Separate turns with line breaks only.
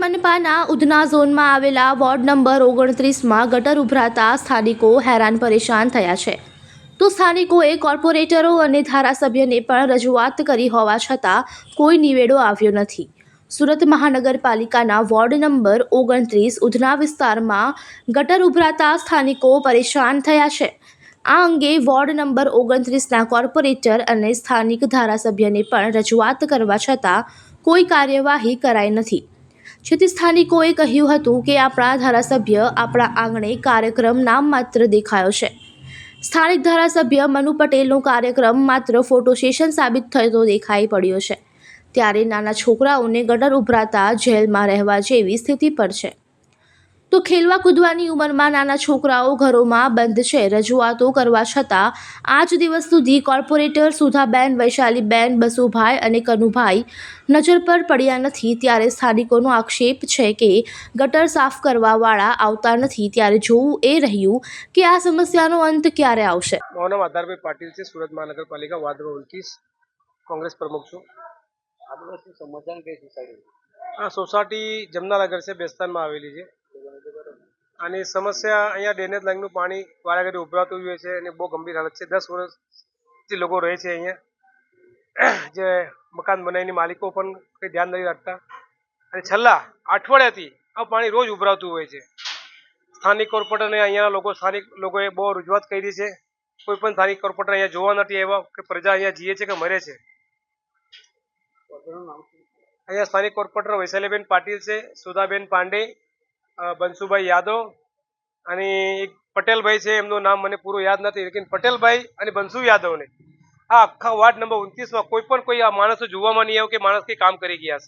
મનપાના ઉધના ઝોનમાં આવેલા ward number ઓગણત્રીસમાં ગટર ઉભરાતા સ્થાનિકો હેરાન પરેશાન થયા છે. તો સ્થાનિકોએ કોર્પોરેટરો અને ધારાસભ્યને પણ રજૂઆત કરી હોવા છતાં કોઈ નિવેડો આવ્યો નથી. સુરત મહાનગરપાલિકાના વોર્ડ નંબર ઓગણત્રીસ ઉધના વિસ્તારમાં ગટર ઉભરાતા સ્થાનિકો પરેશાન થયા છે. આ અંગે વોર્ડ નંબર ઓગણત્રીસના કોર્પોરેટર અને સ્થાનિક ધારાસભ્યને પણ રજૂઆત કરવા છતાં કોઈ કાર્યવાહી કરાઈ નથી. જેથી સ્થાનિકોએ કહ્યું હતું કે આપણા ધારાસભ્ય આપણા આંગણે કાર્યક્રમ નામ માત્ર દેખાયો છે. સ્થાનિક ધારાસભ્ય મનુ પટેલનો કાર્યક્રમ માત્ર ફોટો સેશન સાબિત થતો દેખાઈ પડ્યો છે. ત્યારે નાના છોકરાઓને ગટર ઉભરાતા જેલમાં રહેવા જેવી સ્થિતિ પર છે. તો ખેલવા કૂદવાની ઉંમરમાં નાના છોકરાઓ ઘરોમાં બંધ છે. રજૂઆતો કરવા છતાં આજ દિવસ સુધી કોર્પોરેટર સુધાબેન વૈશાલીબેન બસુભાઈ અને કનુભાઈ નજર પર પડ્યા નથી ત્યારે સ્થાનિકોનો આક્ષેપ છે કે ગટર સાફ કરવાવાળા આવતા નથી ત્યારે જોવું એ રહ્યું કે આ સમસ્યાનો અંત ક્યારે આવશે.
મારું નામ આધારભાઈ પાટીલ છે સુરત મહાનગરપાલિકા વાર્ડ નંબર ઓગણત્રીસ કોંગ્રેસ પ્રમુખ છું.
શું સમસ્યા કઈ સોસાયટી
આ સોસાયટી જમનાનગર છે બેસ્તાનમાં આવેલી છે. અને સમસ્યા અહીંયા ડ્રેનેજ લાઈનનું પાણી વારાઘડી ઉભરાતું હોય છે અને બહુ ગંભીર હાલત છે. દસ વર્ષથી લોકો રહે છે અહીંયા. જે મકાન બનાવીને માલિકો પણ કંઈ ધ્યાન નથી રાખતા. અને છેલ્લા અઠવાડિયાથી આ પાણી રોજ ઉભરાતું હોય છે. સ્થાનિક કોર્પોરેટરને અહીંયાના લોકો, સ્થાનિક લોકોએ બહુ રજૂઆત કરી છે. કોઈ પણ સ્થાનિક કોર્પોરેટર અહીંયા જોવા નથી આવ્યા કે પ્રજા અહીંયા જીએ છે કે મરે છે. અહીંયા સ્થાનિક કોર્પોરેટર વૈશાલીબેન પાટીલ છે, સુધાબેન પાંડે બંસુભાઈ યાદવ અને એક પટેલભાઈ છે, એમનું નામ મને પૂરું યાદ નથી. લેકિન પટેલભાઈ અને બંસુ યાદવને આ આખા વાર્ડ નંબર ઉનત્રીસમાં કોઈ પણ કોઈ આ માણસો જોવામાં નહીં આવ્યો કે માણસ કંઈ કામ કરી ગયા છે.